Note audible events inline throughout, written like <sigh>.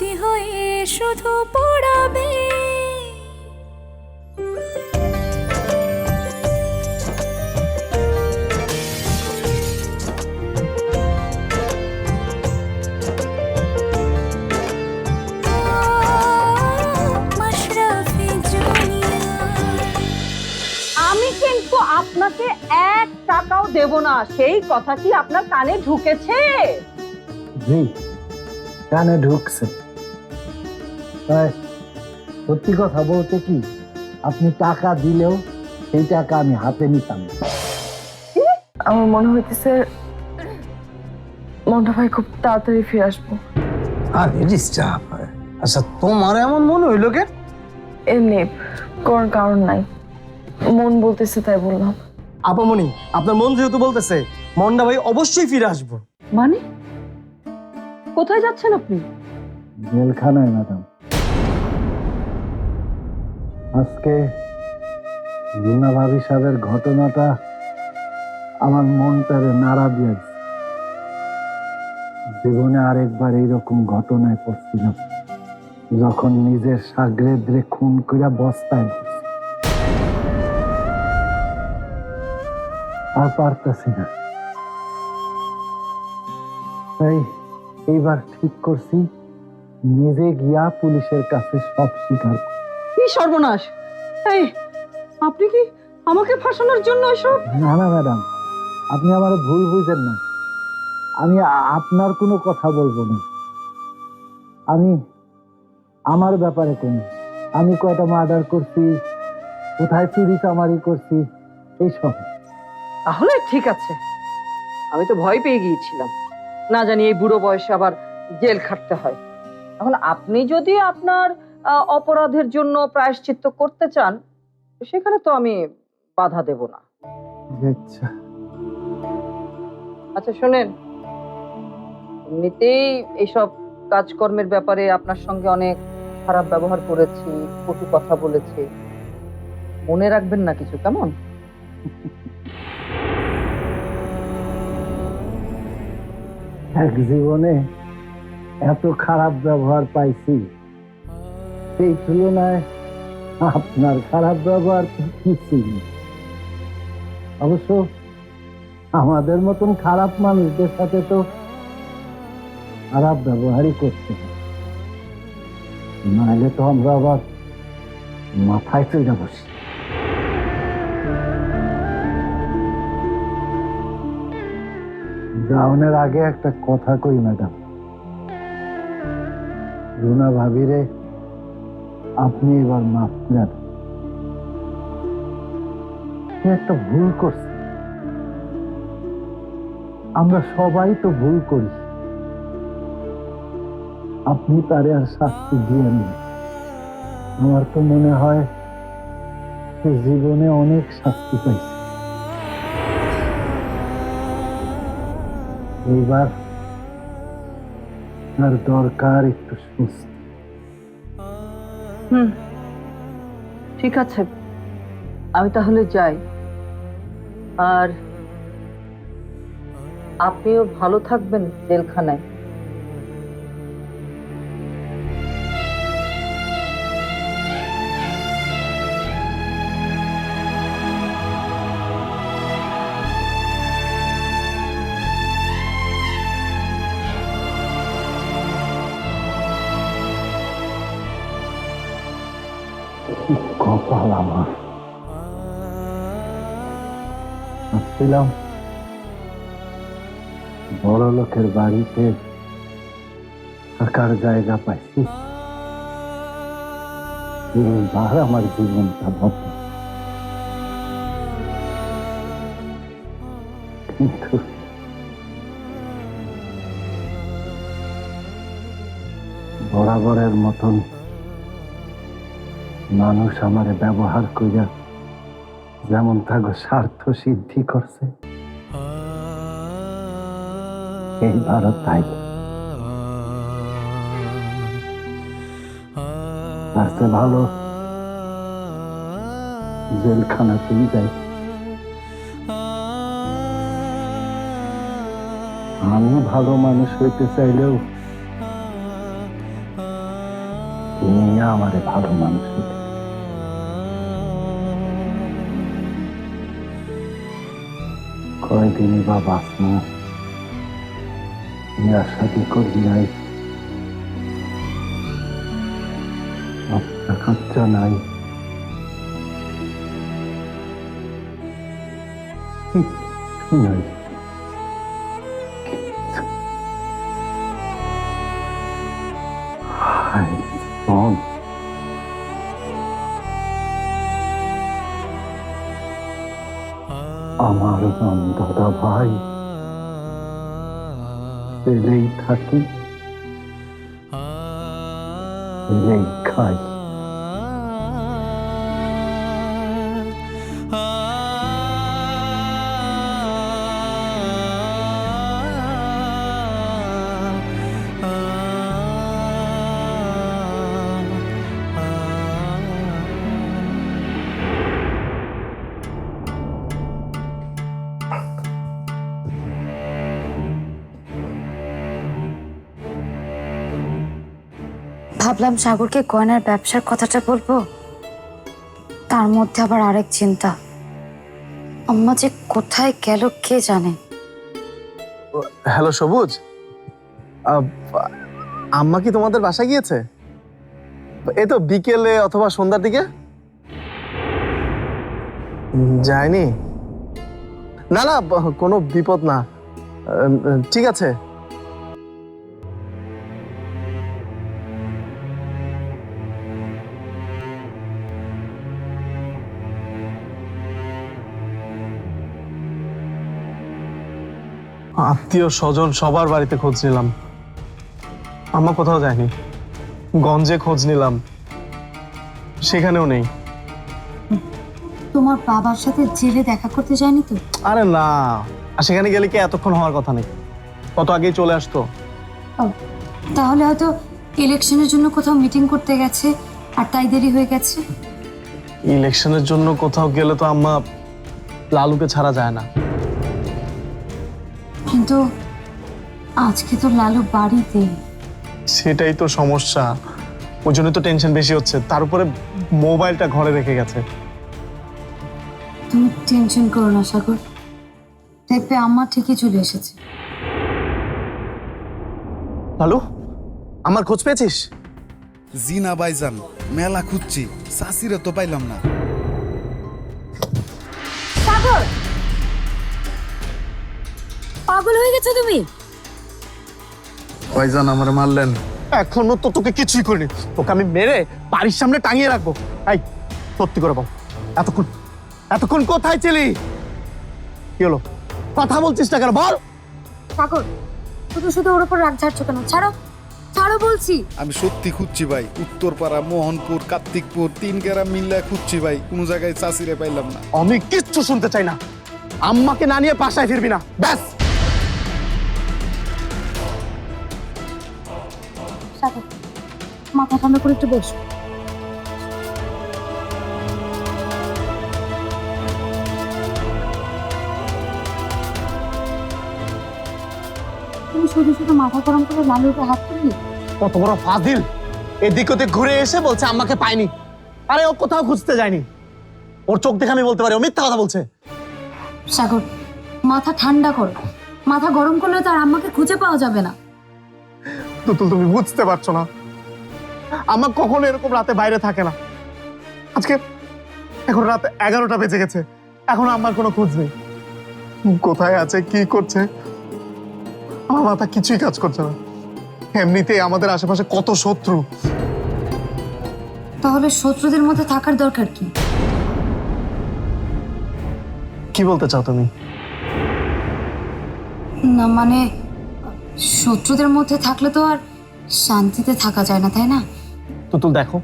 স্মৃতি হয়ে শুধু পড়াবে। আমি কিন্তু আপনাকে এক টাকাও দেব না সেই কথা কি আপনার কানে ঢুকেছে? জি কানে ঢুকছে। তাই সত্যি কথা বলতে কি আপনি টাকা দিলেও সেই টাকা আমি হাতে নিতাম না। আমার মনে হইতেছে মন্টা ভাই খুব তাড়াতাড়ি ফিরে আসব। আরে ডিস্টার্ব আচ্ছা তোমার এমন মনে হইল কে এমনি কোন কারণ নাই। মন বলতেছে তাই বললাম। আপামনি আপনার মন যেহেতু বলতেছে মন্ডা ভাই অবশ্যই ফিরে আসব। মানে? কোথায় যাচ্ছেন আপনি? জেলখানায় ম্যাডাম আজকে রুনা ভাবি সাহেবের ঘটনাটা আমার মনটারে নাড়া দিয়ে দিছে। জীবনে আরেকবার এইরকম ঘটনায় পড়ছিলাম, যখন নিজের সাগরেদ্রে খুন কইরা বস্তায়। আর পারতাছি না তাই এইবার ঠিক করছি, নিজে গিয়া পুলিশের কাছে সব স্বীকার। কি সর্বনাশ? এই আপনি কি আমাকে ফাঁসানোর জন্য এসব? না না ম্যাডাম আপনি আমার ভুল বুঝেন না। আমি আপনার কোনো কথা বলব না। আমি আমার ব্যাপারে কোন আমি কয়টা মার্ডার করছি কোথায় চুরি চামারি করছি এইসব। তাহলে ঠিক আছে। আমি তো ভয় পেয়ে গিয়েছিলাম। না জানি এই বুড়ো বয়সে আবার জেল খাটতে হয়। এখন আপনি যদি আপনার অপরাধের জন্য প্রায়শ্চিত্ত করতে চান সেখানে তো আমি বাধা দেব না। আচ্ছা। আচ্ছা শোনেন। এমনিতেই এইসব কাজকর্মের ব্যাপারে আপনার সঙ্গে অনেক খারাপ ব্যবহার করেছি কটু কথা বলেছি। মনে রাখবেন না কিছু কেমন? এক জীবনে এত খারাপ ব্যবহার পাইছি। সেই তুলনায় আপনার খারাপ ব্যবহার কিছুই অবশ্য আমাদের মতন খারাপ মানুষদের সাথে তো খারাপ ব্যবহারই হয়। নাহলে তো আমরা আবার মাথায় চলে বসি। যাওনের আগে একটা কথা কই, ম্যাডাম। রুনা ভাবিরে আপনি এবার মাফ করে সে একটা ভুল করছে। আমরা সবাই তো ভুল করি। আপনি তারে আর শাস্তি দিয়ে নেন আমার তো মনে হয় সে জীবনে অনেক শাস্তি পাইছে। এইবার তার দরকার একটু সুস্থ। হুম। ঠিক আছে। আমি তাহলে যাই। আর আপনিও ভালো থাকবেন জেলখানায়। ভাবছিলাম বড় লোকের বাড়িতে থাকার জায়গা পাইছি এইবার আমার জীবনটা বদল কিন্তু বরাবরের মতন মানুষ আমারে ব্যবহার কইরা যেমন থাকো স্বার্থ সিদ্ধি করছে এইবারও তাই আসতে ভালো জেলখানাতেই যাই আমি ভালো মানুষ হইতে চাইলেও নিয়ে আমারে ভালো মানুষ হইতে। কয়দিনই বা বাঁচমু বিয়ার সাথে করবি নাই। কাচ্চা নাই। নাই। আমার নাম দাদা ভাই। পেলেই থাকি পেলেই খাই। ভাবলাম সাগরকে গয়নার ব্যবসার কথাটা বলব। তার মধ্যে আবার আরেক চিন্তা। আম্মা যে কোথায় গেল কে জানে। হ্যালো, সবুজ। আম্মা কি তোমাদের বাসায় গিয়েছে? এ তো বিকেলে অথবা সন্ধ্যার দিকে? যায়নি। না না, কোনো বিপদ না। ঠিক আছে। আত্মীয় স্বজন সবার বাড়িতে খোঁজ নিলাম। আমার কোথাও যায়নি। গঞ্জে খোঁজ নিলাম। সেখানেও নেই। তোমার বাবার সাথে জেলে দেখা করতে যায়নি তো? আরে না। আর সেখানে গেলে কি এতক্ষণ হওয়ার কথা নেই কত আগেই চলে আসতো। তাহলে হয়তো ইলেকশনের জন্য কোথাও মিটিং করতে গেছে আর তাই দেরি হয়ে গেছে। ইলেকশনের জন্য কোথাও গেলে তো আম্মা লালুকে ছাড়া যায় না। কিন্তু আজকে তো লালু বাড়িতে। সেটাই তো সমস্যা। ওই জন্য তো টেনশন বেশি হচ্ছে। তার উপরে মোবাইলটা ঘরে রেখে গেছে। তুমি টেনশন করো না সাগর। দেখবে আম্মা ঠিকই চলে এসেছে। লালু আমার খোঁজ পেয়েছিস? জি না ভাইজান মেলা খুঁজছি। চাষিরে তো পাইলাম না। পাগল হয়ে গেছো তুমি? ভাইজান আমার মারলেন। এখনও তো তোকে কিছুই করিনি। তোকে আমি মেরে বাড়ির সামনে টাঙিয়ে রাখব। এই সত্যি করে বল। এতক্ষণ এতক্ষণ কোথায় ছিলি? কি হলো? কথা বলছিস না কেন? বল। সাগর শুধু শুধু ওর উপর রাগ ঝাড়ছো কেন? ছাড়ো ছাড়ো বলছি। আমি সত্যি খুঁজছি ভাই উত্তরপাড়া মোহনপুর কার্তিকপুর তিন গ্রাম মিল্লা খুঁজছি ভাই কোনো জায়গায় চাষিরে পাইলাম না। আমি কিচ্ছু শুনতে চাই না। আম্মাকে না নিয়ে বাসায় ফিরবি না। ব্যাস। সাগর মাথা ঠান্ডা করে একটু বসো। তুমি শুধু শুধু মাথা গরম করে লালুকে হাত তুললি? কত বড় ফাজিল। এদিক ওদিক ঘুরে এসে বলছে আম্মাকে পাইনি আরে ও কোথাও খুঁজতে যায়নি। ওর চোখ দেখে আমি বলতে পারি ও মিথ্যা কথা বলছে। সাগর মাথা ঠান্ডা করো। মাথা গরম করলে তো আর আম্মাকে খুঁজে পাওয়া যাবে না। তুতুল তুমি বুঝতে পারছ না। আমার কখনো এরকম রাতে বাইরে থাকে না। আজকে এখন রাত এগারোটা বেজে গেছে। এখন আমার কোনো খোঁজ নেই। কোথায় আছে কি করছে? আমার মাথা কিছুই কাজ করছে না। এমনিতেই আমাদের আশেপাশে কত শত্রু। তাহলে শত্রুদের মধ্যে থাকার দরকার কি? কি বলতে চাও তুমি? না মানে শত্রুদের মধ্যে থাকলে তো আর শান্তিতে থাকা যায় না তাই না? তুতুল দেখো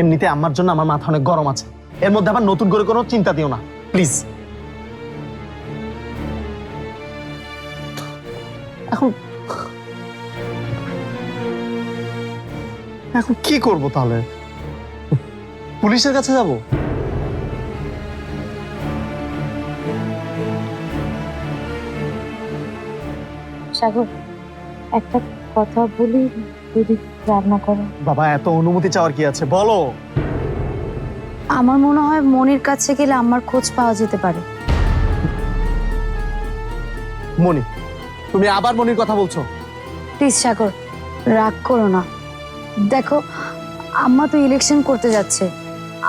এমনিতে আমার জন্য আমার মাথা অনেক গরম আছে। এর মধ্যে আবার নতুন করে কোনো চিন্তা দিও না প্লিজ। এখন এখন কি করব তাহলে? পুলিশের কাছে যাব? সাগর একটা কথা বলি যদি রান্না করো। বাবা এত অনুমতি চাওয়ার কি আছে? বলো। আমার মনে হয় মনির কাছে গেলে আমার খোঁজ পাওয়া যেতে পারে। মনি তুমি আবার মনির কথা বলছো? প্লিজ সাগর রাগ করো না। দেখো আম্মা তো ইলেকশন করতে যাচ্ছে।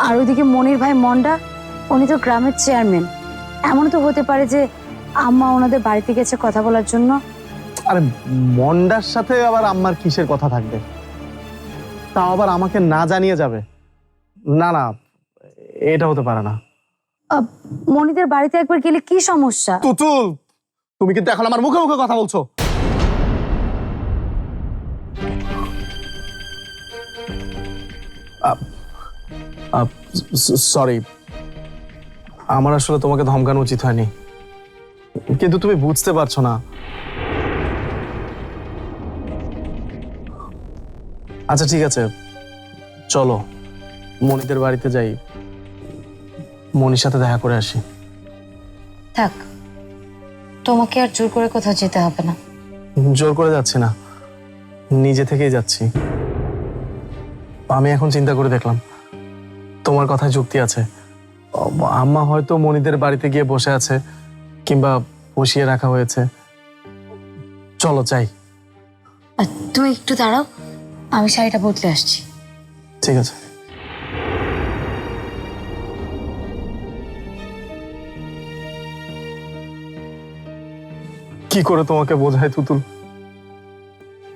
আর ওইদিকে মনির ভাই মন্ডা উনি তো গ্রামের চেয়ারম্যান এমন তো হতে পারে যে আম্মা ওনাদের বাড়িতে গেছে কথা বলার জন্য। আরে মন্ডার সাথে আবার আম্মার কিসের কথা থাকবে? তাও আবার আমাকে না জানিয়ে যাবে? না না এটা হতে পারে না। মনিদের বাড়িতে একবার গেলে কি সমস্যা? তুতুল তুমি কিন্তু এখন আমার মুখে মুখে কথা বলছো। সরি আমার আসলে তোমাকে ধমকানো উচিত হয়নি। কিন্তু তুমি বুঝতে পারছ না। আচ্ছা ঠিক আছে। চলো মনিদের বাড়িতে যাই। মনির সাথে দেখা করে আসি। থাক তোমাকে আর জোর করে কোথাও যেতে হবে না। জোর করে যাচ্ছি না। নিজে থেকেই যাচ্ছি। আমি এখন চিন্তা করে দেখলাম তোমার কথায় যুক্তি আছে। আম্মা হয়তো মনিদের বাড়িতে গিয়ে বসে আছে কিংবা বসিয়ে রাখা হয়েছে। চলো চাই তুমি একটু দাঁড়াও। আমি শাড়িটা বদলে আসছি। ঠিক আছে। কি করে তোমাকে বোঝায় তুতুল?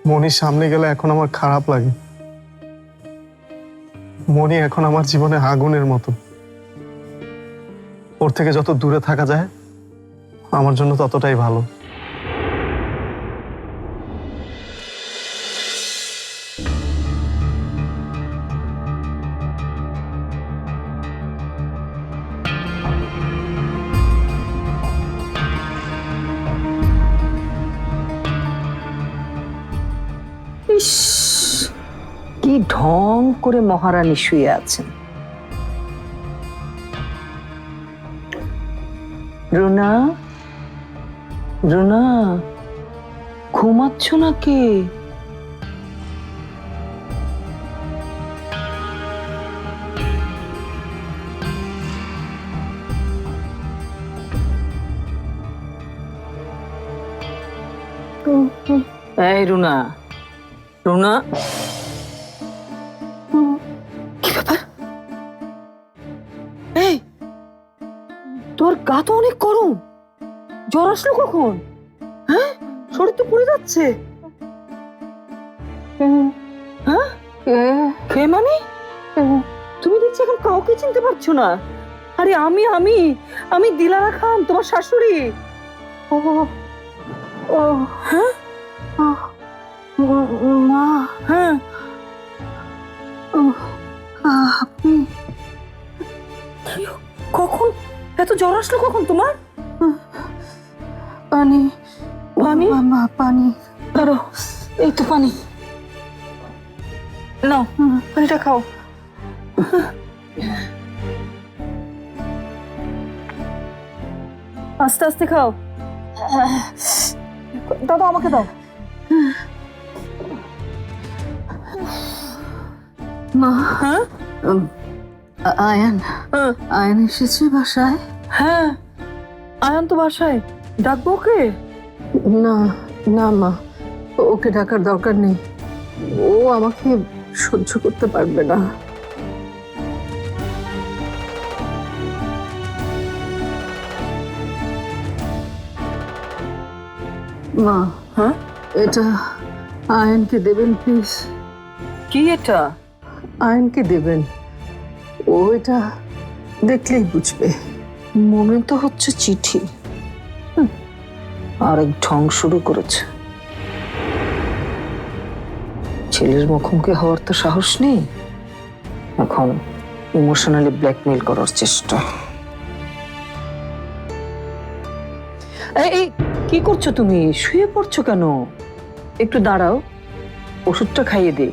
মনির সামনে গেলে এখন আমার খারাপ লাগে। মনি এখন আমার জীবনে আগুনের মতো। ওর থেকে যত দূরে থাকা যায়, আমার জন্য ততটাই ভালো। কি ঢং করে মহারানী শুয়ে আছেন? রুনা? রুনা? ঘুমাচ্ছ নাকি? এই রুনা রুনা কি ব্যাপার? এই, তোর গা তো অনেক গরম। জ্বর আসলো কখন? হ্যাঁ? শরীর তো পড়ে যাচ্ছে। হ্যাঁ? কে মানে? তুমি দেখছি এখন কাউকে চিনতে পারছ না। আরে আমি আমি আমি দিলারা খান, তোমার শাশুড়ি। ও ও হ্যাঁ? মা হ্যাঁ। আপনি কখন? এত জ্বর আসলো কখন তোমার? পানি পানি? মা পানি। ধরো এই তো পানি। নাও পানিটা খাও। আস্তে আস্তে খাও। দাদা আমাকে দাও। মা? হ্যাঁ? আয়ান। হ্যাঁ। আয়ান এসেছে বাসায়? হ্যাঁ। আয়ান তো বাসায়। ডাকবো ওকে? না না মা। ওকে ডাকার দরকার নেই। ও আমাকে সহ্য করতে পারবে না। মা হ্যাঁ? এটা আয়নকে দেবেন প্লিজ। কি এটা? আয়নকে দেবেন। ও এটা দেখলেই বুঝবে। মনে তো হচ্ছে চিঠি। আরেক ঢং শুরু করেছে। ছেলের মুখোমুখি হওয়ার তো সাহস নেই। এখন ইমোশনালি ব্ল্যাকমেল করার চেষ্টা। এই, কি করছ তুমি? শুয়ে পড়ছো কেন? একটু দাঁড়াও, ওষুধটা খাইয়ে দে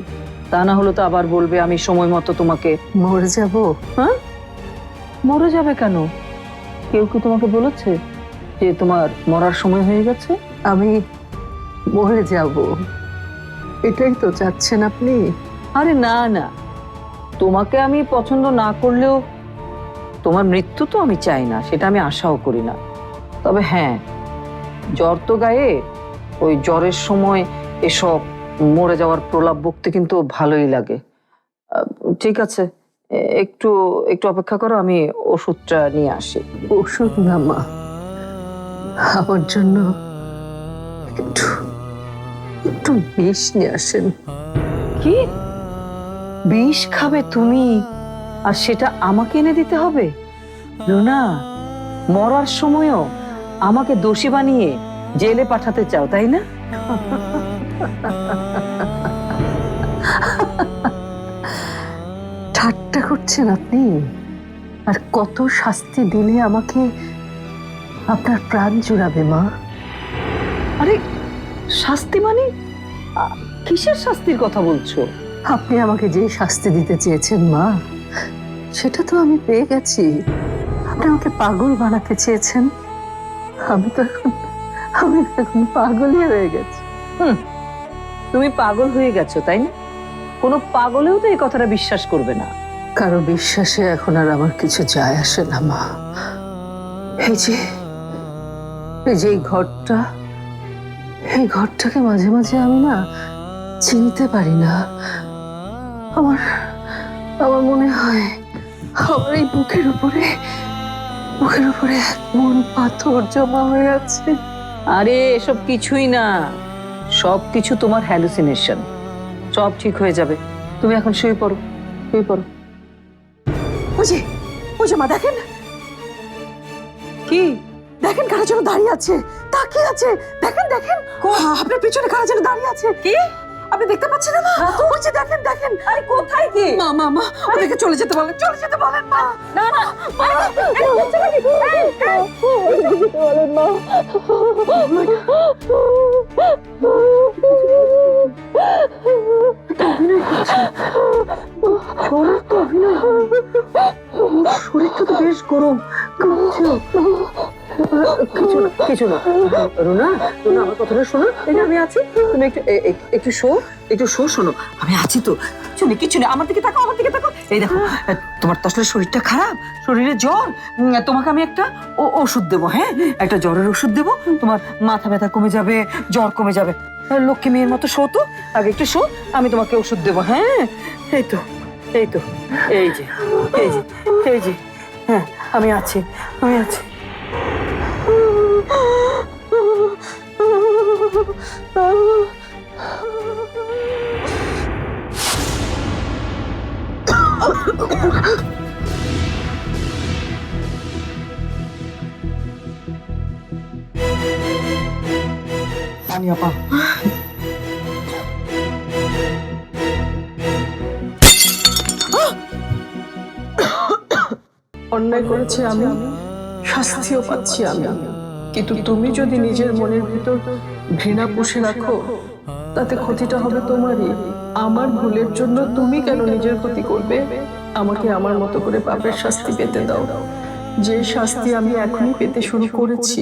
তা না হলে তো আবার বলবে আমি সময় মতো তোমাকে মরে যাব। হ্যাঁ? মরে যাবে কেন? কেউ কি তোমাকে বলেছে যে তোমার মরার সময় হয়ে গেছে? আমি মরে যাব। এটাই তো চাচ্ছেন আপনি। আরে না না। তোমাকে আমি পছন্দ না করলেও তোমার মৃত্যু তো আমি চাই না সেটা আমি আশাও করি না। তবে হ্যাঁ জ্বর তো গায়ে ওই জ্বরের সময় এসব মরে যাওয়ার প্রলাপ বকতে কিন্তু ভালোই লাগে। ঠিক আছে একটু একটু অপেক্ষা করো আমি ওষুধটা নিয়ে আসি। ওষুধ না মা। আমার জন্য একটু একটু বিষ নিয়ে আসেন। কি? বিষ খাবে তুমি? আর সেটা আমাকে এনে দিতে হবে? রুনা মরার সময়ও আমাকে দোষী বানিয়ে জেলে পাঠাতে চাও তাই না? <laughs> ঠাট্টা করছেন আপনি? আর কত শাস্তি দিলে আমাকে আপনার প্রাণ জুড়াবে মা? আরে শাস্তি মানে? কিসের শাস্তির কথা বলছো? আপনি আমাকে যে শাস্তি দিতে চেয়েছেন মা সেটা তো আমি পেয়ে গেছি। আপনি আমাকে পাগল বানাতে চেয়েছেন। আমি তো এখন আমি এখন পাগলই হয়ে গেছি। তুমি পাগল হয়ে গেছো তাই না? কোনো পাগলেও তো এই কথাটা বিশ্বাস করবে না। কারও বিশ্বাসে এখন আর আমার কিছু যায় আসে না, মা। এই যে এই যে ঘরটা, এই ঘরটাকে মাঝে মাঝে আমি না চিনতে পারি না। আমার আমার মনে হয় আমার এই বুকের উপরে বুকের উপরে এক মন পাথর জমা হয়ে আছে। আরে, এসব কিছুই না। সব কিছু তোমার হ্যালুসিনেশন সব ঠিক হয়ে যাবে। তুমি এখন শুয়ে পড়ো শুয়ে পড়ো। ওই যে ওই যে মা দেখেন কি দেখেন কারা যেন দাঁড়িয়ে আছে তাকিয়ে আছে দেখেন দেখেন আপনার পিছনে কারা যেন দাঁড়িয়ে আছে কি আপনি দেখতে পাচ্ছেন না মা ওই যে দেখেন দেখেন আরে কোথায় কি মা মা মা ওদেরকে চলে যেতে বলেন চলে যেতে বলেন মা না না মা এই হচ্ছে নাকি? এই, এই, ওদেরকে যেতে বলেন মা শরীরটা তো বেশ গরম। কাঁপছেও। কিছু না কিছু না। রুনা রুনা আমার কথাটা শোনো। এই আমি আছি তুমি একটু একটু শো একটু শো শোনো। আমি আছি তো। কিছু নেই কিছু নেই আমার দিকে তাকাও আমার দিকে তাকাও। এই দেখো তোমার তো আসলে শরীরটা খারাপ। শরীরে জ্বর। তোমাকে আমি একটা ওষুধ দেবো হ্যাঁ? একটা জ্বরের ওষুধ দেবো। তোমার মাথা ব্যথা কমে যাবে জ্বর কমে যাবে। লক্ষ্মী মেয়ের মতো শো তো। আগে একটু শো আমি তোমাকে ওষুধ দেবো হ্যাঁ? এই তো। এই তো এই যে এই যে এই যে হ্যাঁ আমি আছি আমি আছি পানি আপা অন্যায় করেছি আমি, শাস্তিও পাচ্ছি আমি। কিন্তু তুমি যদি নিজের মনের ভিতর ঘৃণা পুষে রাখো, তাতে ক্ষতিটা হবে তোমারই। আমার ভুলের জন্য তুমি কেন নিজের ক্ষতি করবে? আমাকে আমার মতো করে পাপের শাস্তি পেতে দাও। যে শাস্তি আমি এখনই পেতে শুরু করেছি